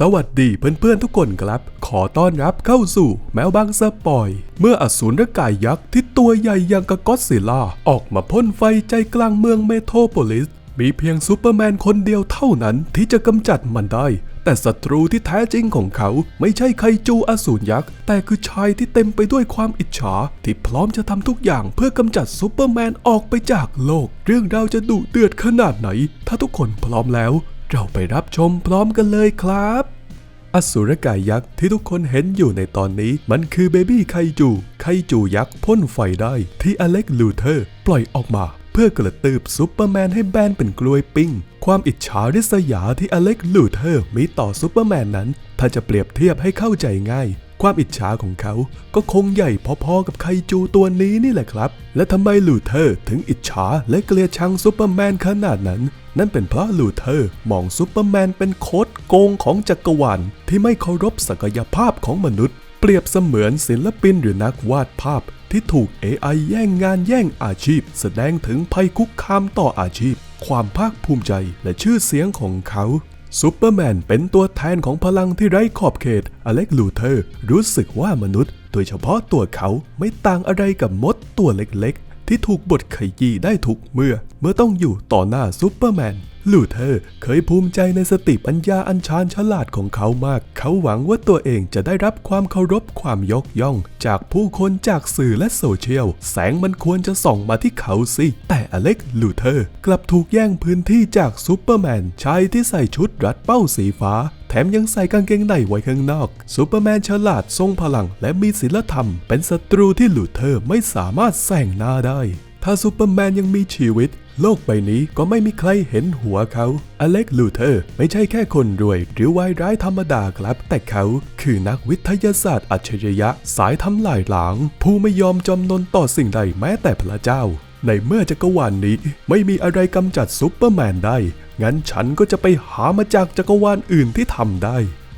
สวัสดีเพื่อนๆทุกคนครับ ขอต้อนรับเข้าสู่แมวบางสปอย เมื่ออสูรกายยักษ์ที่ตัวใหญ่อย่างกับก็อดซิลล่าออกมาพ่นไฟใจกลางเมืองเมโทรโพลิส มีเพียงซูเปอร์แมนคนเดียวเท่านั้นที่จะกำจัดมันได้ แต่ศัตรูที่แท้จริงของเขาไม่ใช่ไคจูอสูรยักษ์ แต่คือชายที่เต็มไปด้วยความอิจฉา ที่พร้อมจะทำทุกอย่างเพื่อกำจัดซูเปอร์แมนออกไปจากโลก เรื่องราวจะดุเดือดขนาดไหน ถ้าทุกคนพร้อมแล้ว เราไปรับชมพร้อมกันเลยครับ อสูรกายยักษ์ที่ทุกคนเห็นอยู่ในตอนนี้ มันคือเบบี้ไคจู ไคจูยักษ์พ่นไฟได้ที่อเล็กลูเทอร์ ปล่อยออกมาเพื่อกระตืบซูเปอร์แมนให้แบนเป็นกลวยปิ้ง ความอิจฉาริษยาที่อเล็กลูเทอร์มีต่อซูเปอร์แมนนั้น ถ้าจะเปรียบเทียบให้เข้าใจง่าย ความอิจฉาของเขาก็คงใหญ่พอๆกับไคจูตัวนี้นี่แหละครับ และทำไมลูเทอร์ถึงอิจฉาและเกลียดชังซูเปอร์แมนขนาดนั้น นั่นเป็นเพราะลูเทอร์มองซูเปอร์แมนเป็นโคตรโกงของจักรวาลที่ไม่เคารพศักยภาพของมนุษย์ เปรียบเสมือนศิลปินหรือนักวาดภาพที่ถูก AI แย่งงานแย่งอาชีพ แสดงถึงภัยคุกคามต่ออาชีพ ความภาคภูมิใจและชื่อเสียงของเขา ซูเปอร์แมนเป็นตัวแทนของพลังที่ไร้ขอบเขต อเล็กลูเทอร์ รู้สึกว่ามนุษย์ โดยเฉพาะตัวเขาไม่ต่างอะไรกับมดตัวเล็กๆ ที่ถูกบดขยี้ได้ทุกเมื่อ เมื่อต้องอยู่ต่อหน้าซูเปอร์แมนลูเทอร์เคยภูมิใจในสติปัญญาอันชาญฉลาดของเขามาก เขาหวังว่าตัวเองจะได้รับความเคารพความยกย่อง จากผู้คนจากสื่อและโซเชียล แสงมันควรจะส่องมาที่เขาสิ แต่อเล็กลูเทอร์กลับถูกแย่งพื้นที่จากซูเปอร์แมนชายที่ใส่ชุดรัดเป้าสีฟ้า ถมยังใส่กางเกงในไว้ข้างนอกซูเปอร์แมนฉลาดทรงพลังและมีศีลธรรม เป็นศัตรูที่ลูเทอร์ไม่สามารถแซงหน้าได้ ถ้าซูเปอร์แมนยังมีชีวิต โลกใบนี้ก็ไม่มีใครเห็นหัวเขาอเล็กลูเทอร์ไม่ใช่แค่คนรวย หรือวายร้ายธรรมดาครับ แต่เขาคือนักวิทยาศาสตร์อัจฉริยะ สายทำลายล้าง ผู้ไม่ยอมจำนนต่อสิ่งใดแม้แต่พระเจ้า ในเมื่อจักรวาลนนี้ไม่มีอะไรกำจัดซูเปอร์แมนได้ งั้นฉันก็จะไปหามาจากจักรวาลอื่นที่ทำได้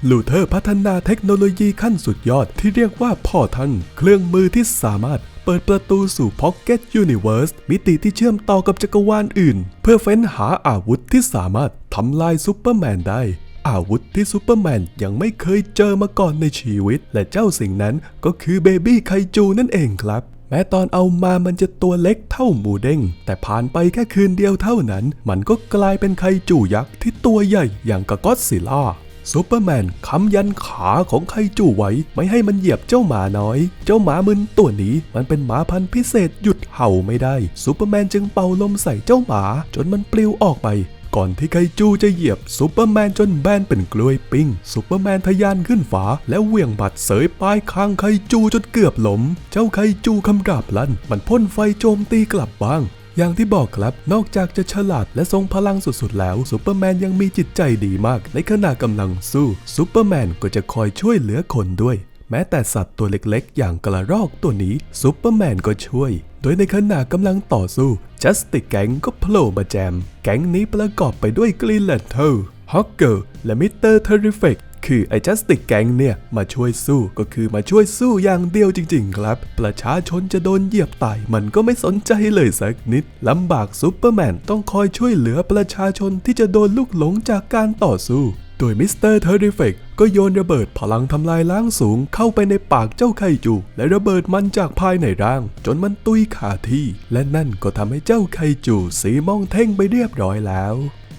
ลูเทอร์พัฒนาเทคโนโลยีขั้นสุดยอดที่เรียกว่าพ่อท่านเครื่องมือที่สามารถเปิดประตูสู่ Pocket Universe มิติที่เชื่อมต่อกับจักรวาลอื่น เพื่อเฟ้นหาอาวุธที่สามารถทำลายซูเปอร์แมนได้ อาวุธที่ซูเปอร์แมนยังไม่เคยเจอมาก่อนในชีวิต และเจ้าสิ่งนั้นก็คือเบบี้ไคจูนั่นเองครับ แม้ตอนเอามามันจะตัวเล็กเท่าหมูเด้ง แต่ผ่านไปแค่คืนเดียวเท่านั้น มันก็กลายเป็นไคจูยักษ์ที่ตัวใหญ่อย่างกับก็อดซิล่าซูเปอร์แมนค้ำยันขาของไคจูไว้ ไม่ให้มันเหยียบเจ้าหมาน้อย เจ้าหมามึนตัวนี้มันเป็นหมาพันธุ์พิเศษหยุดเห่าไม่ได้ซูเปอร์แมนจึงเป่าลมใส่เจ้าหมา จนมันปลิวออกไป ก่อนที่ไคจูจะเหยียบซูเปอร์แมนจนแบนเป็นกล้วยปิ้งซูเปอร์แมนทะยานขึ้นฟ้าแล้วเหวี่ยงบัตรเสยปลายคางไคจูจนเกือบล้มเจ้าไคจูคำราบลั่น มันพ่นไฟโจมตีกลับบ้างอย่างที่บอกครับ นอกจากจะฉลาดและทรงพลังสุดๆ แล้วซูเปอร์แมนยังมีจิตใจดีมาก ในขณะกำลังสู้ซูเปอร์แมนก็จะคอยช่วยเหลือคนด้วย แม้แต่สัตว์ตัวเล็กๆ อย่างกระรอกตัวนี้ซูเปอร์แมนก็ช่วย โดยในขณะกำลังต่อสู้จัสติกแก๊งก็โผล่มาแจม แก๊งนี้ประกอบไปด้วยกรีนแลนเทอร์ฮอกเกอร์และมิสเตอร์เทอริฟิกคือไอ้จัสติกแก๊งเนี่ย มาช่วยสู้ก็คือมาช่วยสู้อย่างเดียวจริง ๆ ครับ ประชาชนจะโดนเหยียบตายมันก็ไม่สนใจเลยสักนิด ลำบากซูเปอร์แมนต้องคอยช่วยเหลือประชาชนที่จะโดนลูกหลงจากการต่อสู้ โดยมิสเตอร์เทอร์ริฟิกก็โยนระเบิดพลังทำลายล้างสูงเข้าไปในปากเจ้าไคจู และระเบิดมันจากภายในร่าง จนมันตุยขาที่ และนั่นก็ทำให้เจ้าไคจูสีมองเท่งไปเรียบร้อยแล้ว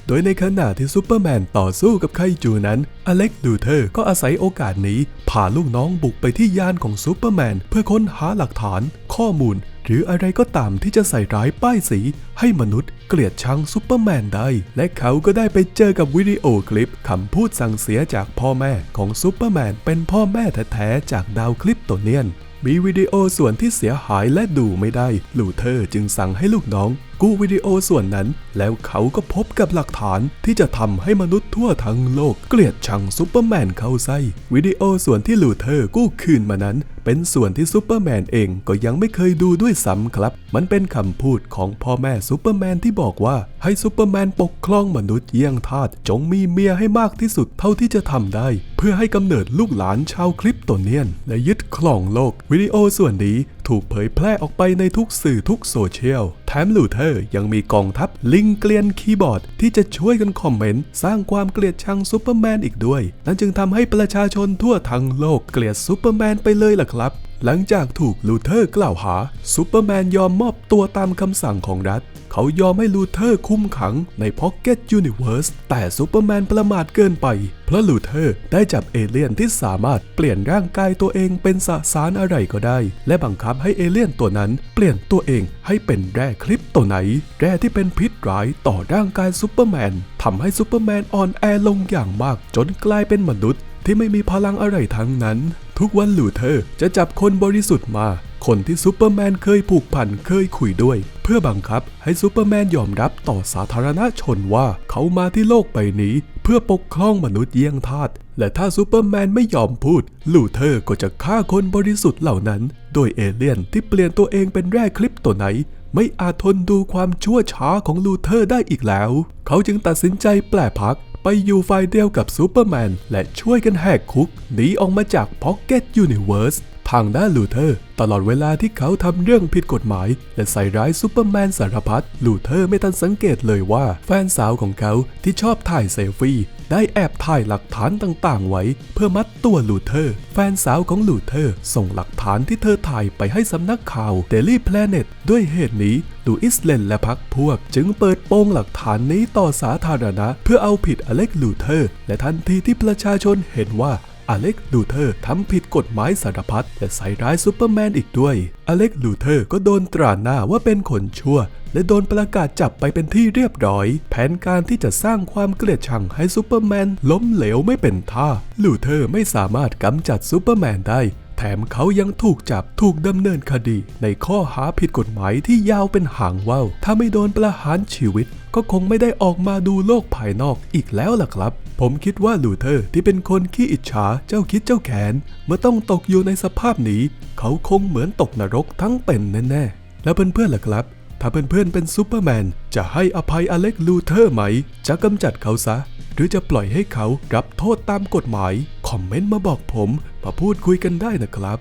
โดยในขณะที่ซูเปอร์แมนต่อสู้กับไคจูนั้น อเล็กลูเทอร์ก็อาศัยโอกาสนี้พาลูกน้องบุกไปที่ยานของซูเปอร์แมนเพื่อค้นหาหลักฐาน ข้อมูล หรืออะไรก็ตามที่จะใส่ร้ายป้ายสีให้มนุษย์เกลียดชังซูเปอร์แมนได้ และเขาก็ได้ไปเจอกับวิดีโอคลิปคำพูดสั่งเสียจากพ่อแม่ของซูเปอร์แมนเป็นพ่อแม่แท้ๆจากดาวคลิปตัวเนียนมีวิดีโอส่วนที่เสียหายและดูไม่ได้ ลูเทอร์จึงสั่งให้ลูกน้อง กู้วิดีโอส่วนนั้น แล้วเขาก็พบกับหลักฐานที่จะทำให้มนุษย์ทั่วทั้งโลกเกลียดชังซูเปอร์แมนเข้าไส้วิดีโอส่วนที่ลูเทอร์กู้คืนมานั้น เป็นส่วนที่ซูเปอร์แมนเองก็ยังไม่เคยดูด้วยซ้ำครับ มันเป็นคำพูดของพ่อแม่ซูเปอร์แมนที่บอกว่าให้ซูเปอร์แมนปกครองมนุษย์เยี่ยงทาสจงมีเมียให้มากที่สุดเท่าที่จะทำได้ เพื่อให้กำเนิดลูกหลานชาวคลิปโตเนียนและยึดครองโลกวิดีโอส่วนนี้ ถูกเผยแพร่ออกไปในทุกสื่อทุกโซเชียล แถมลูเทอร์ยังมีกองทัพลิงเกลียนคีย์บอร์ด ที่จะช่วยกันคอมเมนต์ สร้างความเกลียดชังซูเปอร์แมนอีกด้วย นั่นจึงทำให้ประชาชนทั่วทั้งโลกเกลียดซูเปอร์แมนไปเลยล่ะครับ หลังจากถูกลูเทอร์กล่าวหาซูเปอร์แมนยอมมอบตัวตามคำสั่งของรัฐ เขายอมให้ลูเทอร์คุมขังในพ็อกเก็ตยูนิเวิร์สแต่ซูเปอร์แมนประมาทเกินไป เพราะลูเทอร์ได้จับเอเลี่ยนที่สามารถเปลี่ยนร่างกายตัวเองเป็นสสารอะไรก็ได้ และบังคับให้เอเลี่ยนตัวนั้น เปลี่ยนตัวเองให้เป็นแร่คลิปตัวไหน แร่ที่เป็นพิษร้ายต่อร่างกายซูเปอร์แมนทำให้ซูเปอร์แมนอ่อนแอลงอย่างมากจนกลายเป็นมนุษย์ ที่ไม่มีพลังอะไรทั้งนั้น ทุกวันลูเทอร์จะจับคนบริสุทธิ์มา คนที่ซูเปอร์แมนเคยผูกพันเคยคุยด้วย เพื่อบังคับให้ซูเปอร์แมนยอมรับต่อสาธารณชนว่าเขามาที่โลกใบนี้ เพื่อปกครองมนุษย์เยี่ยงทาสและถ้าซูเปอร์แมนไม่ยอมพูด ลูเทอร์ก็จะฆ่าคนบริสุทธิ์เหล่านั้น โดยเอเลี่ยนที่เปลี่ยนตัวเองเป็นแร่คลิปตัวไหน ไม่อาจทนดูความชั่วช้าของลูเทอร์ได้อีกแล้ว เขาจึงตัดสินใจแปลพัก ไปอยู่ฝ่ายเดียวกับซูเปอร์แมน และช่วยกันแหกคุกหนีออกมาจากพ็อกเก็ตยูนิเวิร์สทางด้านลูเทอร์ ตลอดเวลาที่เขาทำเรื่องผิดกฎหมาย และใส่ร้ายซูเปอร์แมนสารพัดลูเทอร์ไม่ทันสังเกตเลยว่าแฟนสาวของเขาที่ชอบถ่ายเซลฟี่ ได้แอบถ่ายหลักฐานต่างๆ ไว้ เพื่อมัดตัวลูเทอร์ แฟนสาวของลูเทอร์ ส่งหลักฐานที่เธอถ่ายไปให้สำนักข่าว Daily Planet ด้วยเหตุนี้ดูอิสเลนและพักพวก จึงเปิดโปงหลักฐานนี้ต่อสาธารณะ เพื่อเอาผิดอเล็กลูเทอร์ และทันทีที่ประชาชนเห็นว่า อเล็กลูเทอร์ทำผิดกฎหมายสารพัดและใส่ร้ายซูเปอร์แมนอีกด้วย อเล็กลูเทอร์ก็โดนตราหน้าว่าเป็นคนชั่ว และโดนประกาศจับไปเป็นที่เรียบร้อย แผนการที่จะสร้างความเกลียดชังให้ซูเปอร์แมนล้มเหลวไม่เป็นท่า ลูเทอร์ไม่สามารถกำจัดซูเปอร์แมนได้ แถมเขายังถูกจับถูกดำเนินคดี ในข้อหาผิดกฎหมายที่ยาวเป็นหางว่าวถ้าไม่โดนประหารชีวิต ก็คงไม่ได้ออกมาดูโลกภายนอกอีกแล้วล่ะครับ ผมคิดว่าลูเทอร์ที่เป็นคนขี้อิจฉาเจ้าคิดเจ้าแขน เมื่อต้องตกอยู่ในสภาพนี้ เขาคงเหมือนตกนรกทั้งเป็นแน่ๆแล้วเพื่อนๆล่ะครับถ้าเพื่อนๆเป็นซูเปอร์แมน จะให้อภัยอเล็กลูเทอร์ไหม จะกำจัดเขาซะ หรือจะปล่อยให้เขารับโทษตามกฎหมาย คอมเมนต์มาบอกผมมาพูดคุยกันได้นะครับ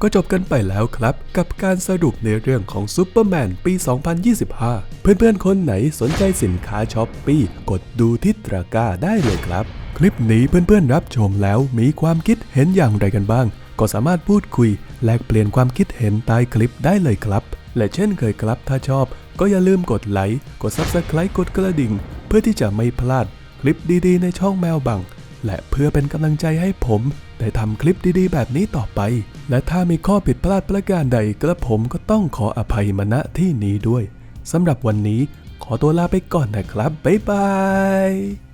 ก็จบกันไปแล้วครับ กับการสรุปในเรื่องของซูเปอร์แมนปี 2025 เพื่อนๆ คนไหนสนใจสินค้าช้อปปี้กดดูที่ตะกร้าได้เลยครับ คลิปนี้เพื่อนๆรับชมแล้วมีความคิดเห็นอย่างไรกันบ้าง ก็สามารถพูดคุย แลกเปลี่ยนความคิดเห็นใต้คลิปได้เลยครับ และเช่นเคยครับถ้าชอบก็อย่าลืมกดไลค์ กด Subscribe กดกระดิ่ง เพื่อที่จะไม่พลาดคลิปดีๆ ในช่องแมวบัง และเพื่อเป็นกำลังใจให้ผม ได้ทำคลิปดีๆ แบบนี้ต่อไป และถ้ามีข้อผิดพลาดประการใดกระผมก็ต้องขออภัยมณะที่นี้ด้วยสำหรับวันนี้ขอตัวลาไปก่อนนะครับ บ๊ายบาย